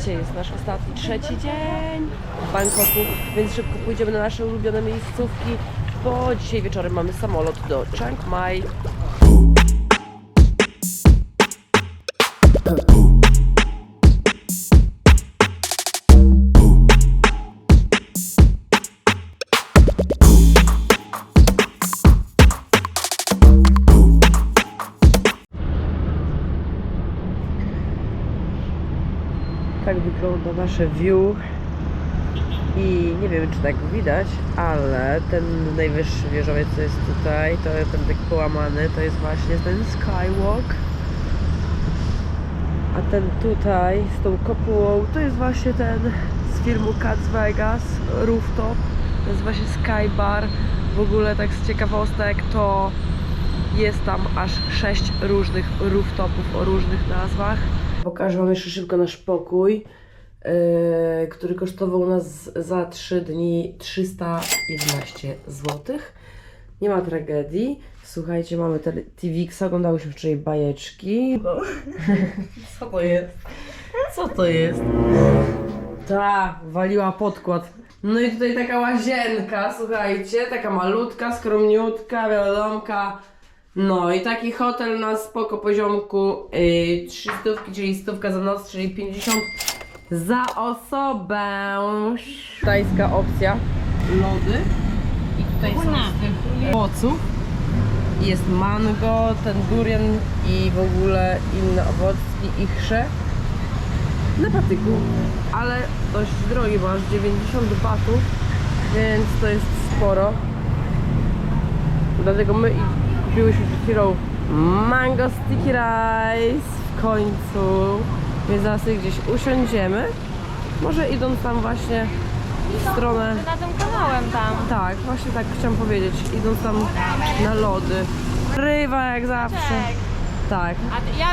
Dzisiaj jest nasz ostatni, trzeci dzień w Bangkoku, więc szybko pójdziemy na nasze ulubione miejscówki, bo dzisiaj wieczorem mamy samolot do Chiang Mai. Tak wygląda nasze view. I nie wiem, czy tak widać, ale ten najwyższy wieżowiec, co jest tutaj, to ten taki połamany, to jest właśnie ten skywalk. A ten tutaj, z tą kopułą, to jest właśnie ten z filmu Cats Vegas, rooftop. To jest właśnie skybar. W ogóle tak z ciekawostek, to jest tam aż sześć różnych rooftopów o różnych nazwach. Pokażę Wam jeszcze szybko nasz pokój, yy, który kosztował nas za 3 dni 311 zł. Nie ma tragedii. Słuchajcie, mamy TVX, oglądałyśmy wczoraj bajeczki. Co to jest? Co to jest? Ta, waliła podkład. No i tutaj taka łazienka, słuchajcie, taka malutka, skromniutka, wiadomka. No i taki hotel na spoko poziomku yy, 300, czyli stówka za noc, czyli 50 za osobę. Tajska opcja. Lody. I tutaj są z owoców. Jest mango, ten durian i w ogóle inne owocki i chrze na patyku, ale dość drogi, bo aż 90 batów, więc to jest sporo. Dlatego my i- kupiłyśmy przed chwilą mango sticky rice w końcu, więc zaraz sobie gdzieś usiądziemy. Może idąc tam właśnie w stronę... Na tym kanałem tam. Tak, właśnie tak chciałam powiedzieć, idąc tam na lody. Rywa jak zawsze. Czek. Tak. A ty, ja,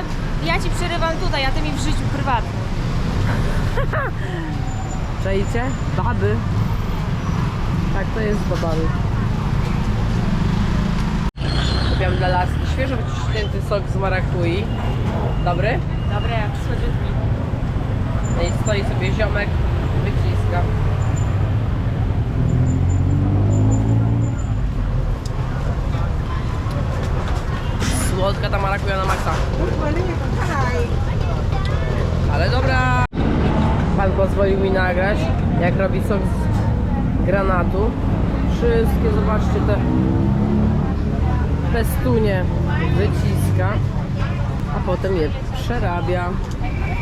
ja ci przerywam tutaj, a ty mi w życiu prywatnym. Czajcie? Baby. Tak, to jest z babami. Kupiłam dla laski świeżo wyciśnięty sok z marakui. Dobry? Dobre, jak słodziutki. No i stoi sobie ziomek, wyciska. Słodka ta marakuja na maksa. Ale dobra. Pan pozwolił mi nagrać, jak robi sok z granatu. Wszystkie, zobaczcie, te pestunie wyciska, a potem je przerabia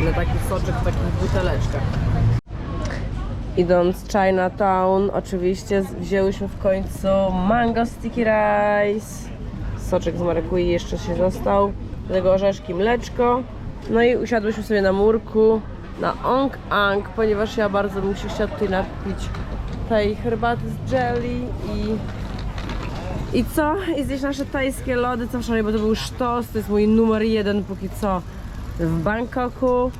na taki soczek w takich buteleczkach. Idąc Chinatown, oczywiście wzięłyśmy w końcu mango sticky rice. Soczek z marakui jeszcze się został. Do tego orzeszki, mleczko. No i usiadłyśmy sobie na murku na Ong Ang, ponieważ ja bardzo bym się chciała tutaj napić tej herbaty z jelly i i co? I zjeść nasze tajskie lody, co wczoraj, bo to był sztos, to jest mój numer jeden póki co w Bangkoku.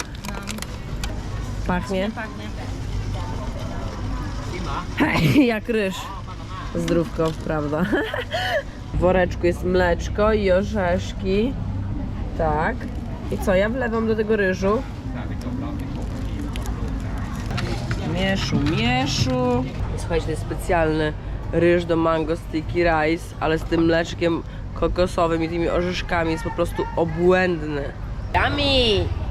Pachnie? Hej, jak ryż. Zdrówko, prawda? W woreczku jest mleczko i orzeszki. Tak. I co, ja wlewam do tego ryżu. Mieszu, mieszu. Słuchajcie, to jest specjalny ryż do mango sticky rice, ale z tym mleczkiem kokosowym i tymi orzeszkami jest po prostu obłędny. Yummy!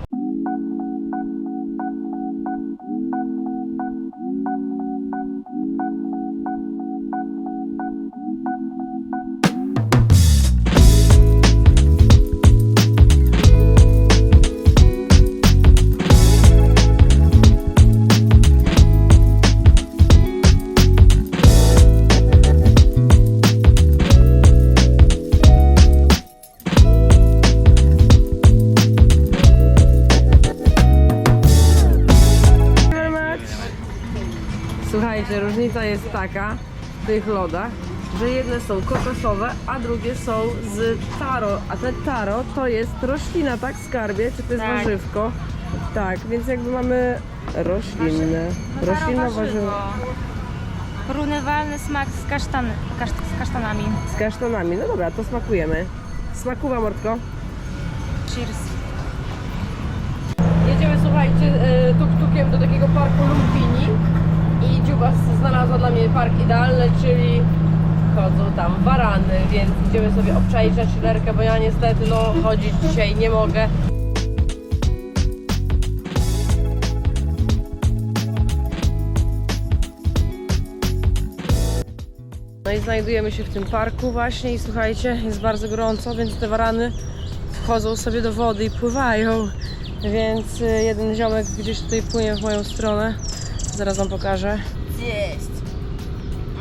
Słuchajcie, różnica jest taka w tych lodach, że jedne są kokosowe, a drugie są z taro. A te taro to jest roślina, tak? Skarbie, czy to jest Tak. warzywko? Tak, więc jakby mamy roślinne. Roślinne warzywo. Porównywalny smak z, kasz, z kasztanami. Z kasztanami. No dobra, to smakujemy. Smakuwa, Mordko. Cheers. Jedziemy, słuchajcie, e, tuk-tuk park idealny, czyli chodzą tam warany, więc idziemy sobie obczaić na bo ja niestety no chodzić dzisiaj nie mogę. No i znajdujemy się w tym parku właśnie i słuchajcie, jest bardzo gorąco, więc te warany wchodzą sobie do wody i pływają. Więc y, jeden ziomek gdzieś tutaj płynie w moją stronę. Zaraz wam pokażę. Jest!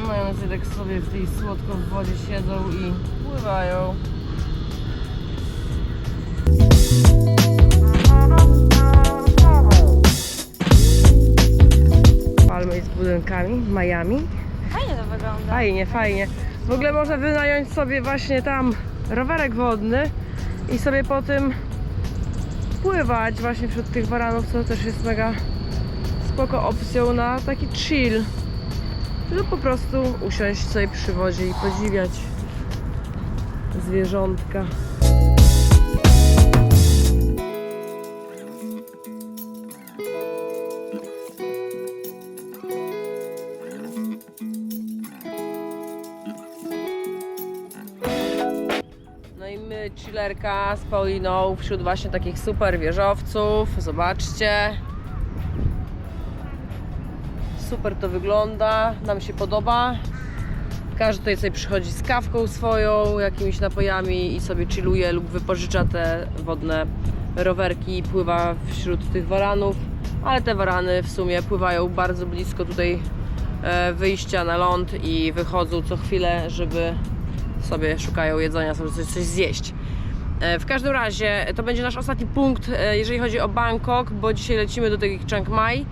No i one tak sobie w tej słodko w wodzie siedzą i pływają. Palmy z budynkami, Miami. Fajnie to wygląda. Fajnie, fajnie. W ogóle można wynająć sobie właśnie tam rowerek wodny i sobie po tym pływać właśnie wśród tych waranów, co też jest mega spoko opcją na taki chill. Lub po prostu usiąść sobie przy wodzie i podziwiać zwierzątka. No i chillerka z Pauliną wśród właśnie takich super wieżowców. Zobaczcie. Super to wygląda, nam się podoba. Każdy tutaj sobie przychodzi z kawką swoją, jakimiś napojami i sobie chilluje lub wypożycza te wodne rowerki i pływa wśród tych waranów. Ale te warany w sumie pływają bardzo blisko tutaj e, wyjścia na ląd i wychodzą co chwilę, żeby sobie szukają jedzenia, sobie coś, coś zjeść. E, W każdym razie to będzie nasz ostatni punkt, e, jeżeli chodzi o Bangkok, bo dzisiaj lecimy do tych Chiang Mai.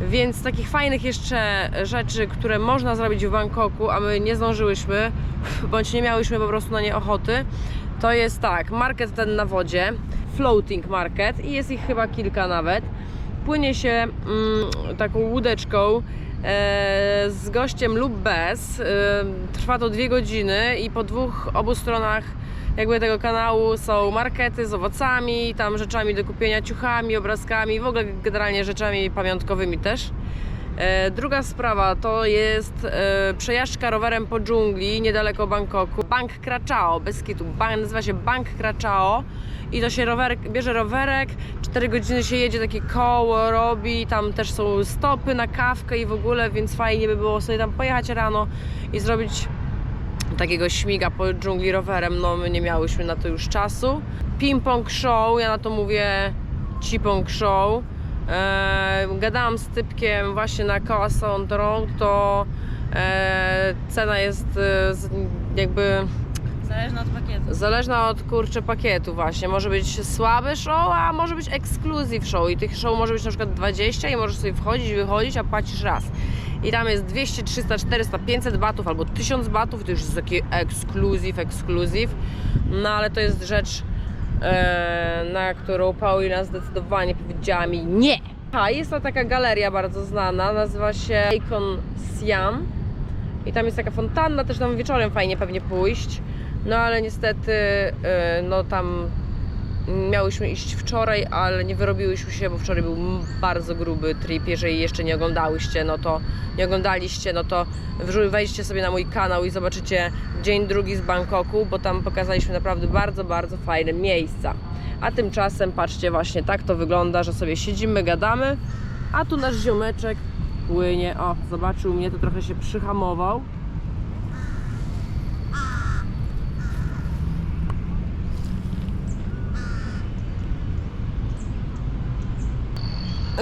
Więc takich fajnych jeszcze rzeczy, które można zrobić w Bangkoku, a my nie zdążyłyśmy, bądź nie miałyśmy po prostu na nie ochoty, to jest tak, market ten na wodzie, floating market i jest ich chyba kilka nawet. Płynie się mm, taką łódeczką e, z gościem lub bez. E, trwa to dwie godziny i po dwóch obu stronach jakby tego kanału są markety z owocami, tam rzeczami do kupienia, ciuchami, obrazkami, w ogóle generalnie rzeczami pamiątkowymi też. E, Druga sprawa to jest e, przejażdżka rowerem po dżungli niedaleko Bangkoku. Bank Krachao, bez kitu. Bank, nazywa się Bank Krachao i to się rowerek, bierze rowerek, 4 godziny się jedzie, takie koło robi, tam też są stopy na kawkę i w ogóle, więc fajnie by było sobie tam pojechać rano i zrobić takiego śmiga po dżungli rowerem, no my nie miałyśmy na to już czasu. Ping-pong show, ja na to mówię cipong show. Eee, gadałam z typkiem właśnie na Koła Drong, to e, cena jest e, jakby Zależne od pakietu. zależna od kurczę pakietu właśnie. Może być słaby show, a może być exclusive show i tych show może być na przykład 20 i możesz sobie wchodzić, wychodzić, a płacisz raz. I tam jest 200, 300, 400, 500 batów albo 1000 batów, to już jest taki exclusive, exclusive. No ale to jest rzecz, e, na którą Paulina zdecydowanie powiedziała mi nie. A jest to taka galeria bardzo znana, nazywa się Icon Siam. I tam jest taka fontanna, też tam wieczorem fajnie pewnie pójść. No ale niestety, y, no tam miałyśmy iść wczoraj, ale nie wyrobiłyśmy się, bo wczoraj był bardzo gruby trip. Jeżeli jeszcze nie oglądałyście, no to nie oglądaliście, no to wejdźcie sobie na mój kanał i zobaczycie dzień drugi z Bangkoku, bo tam pokazaliśmy naprawdę bardzo, bardzo fajne miejsca. A tymczasem patrzcie właśnie tak to wygląda, że sobie siedzimy, gadamy, a tu nasz ziomeczek płynie. O, zobaczył mnie, to trochę się przyhamował.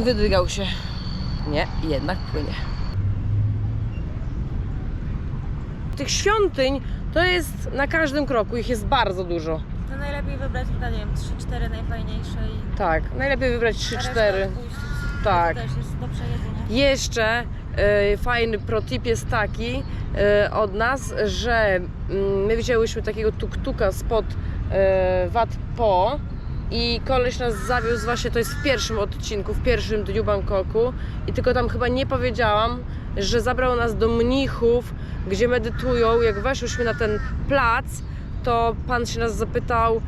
Wydygał się. Nie, jednak płynie. Tych świątyń to jest na każdym kroku, ich jest bardzo dużo. To najlepiej wybrać, no nie wiem, 3-4 najfajniejsze i Tak, najlepiej wybrać na 3-4. resztę odpuścić. Tak. To też jest do przejedzenia. Jeszcze e, fajny protip jest taki e, od nas, że mm, my wzięłyśmy takiego tuk-tuka spod e, Wat Po i koleś nas zawiózł właśnie, to jest w pierwszym odcinku, w pierwszym dniu Bangkoku i tylko tam chyba nie powiedziałam, że zabrał nas do mnichów, gdzie medytują. Jak weszłyśmy na ten plac, to pan się nas zapytał,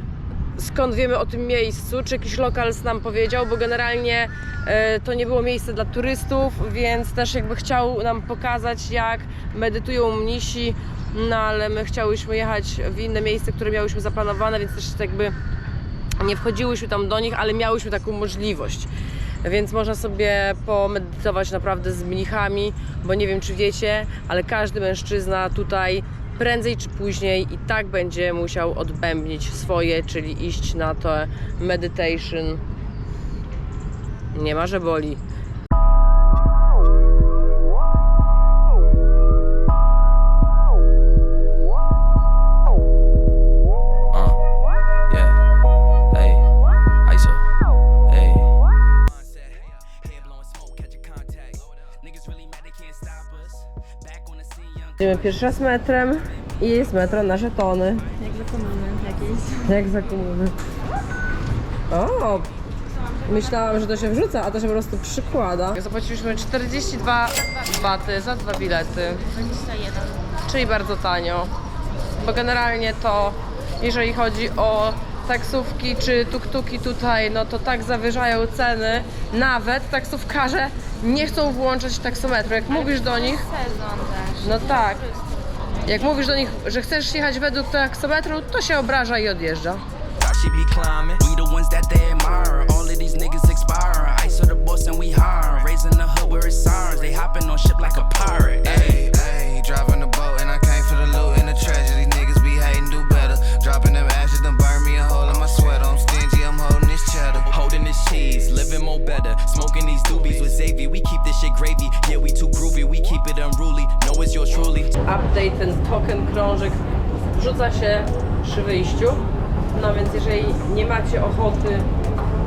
skąd wiemy o tym miejscu, czy jakiś lokals nam powiedział, bo generalnie e, to nie było miejsce dla turystów, więc też jakby chciał nam pokazać, jak medytują mnisi, no ale my chciałyśmy jechać w inne miejsce, które miałyśmy zaplanowane, więc też jakby nie wchodziłyśmy tam do nich, ale miałyśmy taką możliwość. Więc można sobie pomedytować naprawdę z mnichami, bo nie wiem czy wiecie, ale każdy mężczyzna tutaj prędzej czy później i tak będzie musiał odbębnić swoje, czyli iść na to meditation. Nie ma, że boli. Idziemy pierwszy raz metrem i jest metro na żetony. Jak za komuny jakieś. Jak za komuny. O! Myślałam, że to się wrzuca, a to się po prostu przykłada. Zapłaciliśmy 42 baty za dwa bilety. 21. czyli bardzo tanio. Bo generalnie to, jeżeli chodzi o taksówki czy tuktuki tutaj, no to tak zawyżają ceny. Nawet taksówkarze nie chcą włączać taksometru. Jak mówisz do nich, Sezon też. no tak. Jak mówisz do nich, że chcesz jechać według taksometru, to się obraża i odjeżdża. Thought she be climbing. We the ones that they admire. All of these niggas expire. Ice of the boss and we hire. Wrzuca się przy wyjściu. No więc jeżeli nie macie ochoty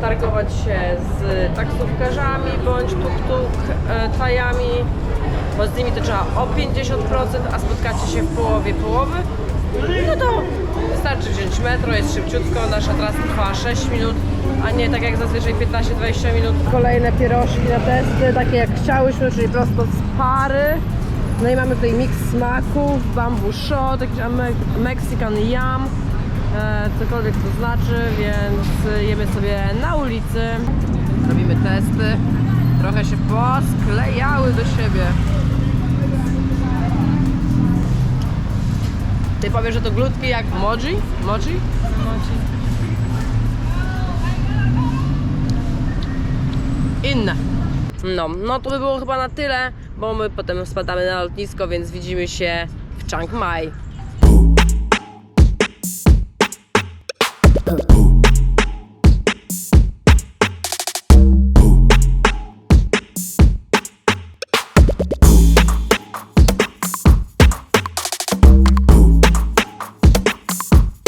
targować się z taksówkarzami bądź tuk-tuk e, tajami, bo z nimi to trzeba o 50%, a spotkacie się w połowie połowy, no to wystarczy wziąć metro, jest szybciutko, nasza trasa trwa 6 minut, a nie tak jak zazwyczaj 15-20 minut. Kolejne pierożki na testy, takie jak chciałyśmy, czyli prosto z pary. No i mamy tutaj miks smaków, bamboo shot, jakiś Mexican yam, e, cokolwiek to znaczy, więc jemy sobie na ulicy. Robimy testy. Trochę się posklejały do siebie. Ty powiesz, że to glutki jak moji? Moji? Inne. No, no to by było chyba na tyle, bo my potem spadamy na lotnisko, więc widzimy się w Chiang Mai.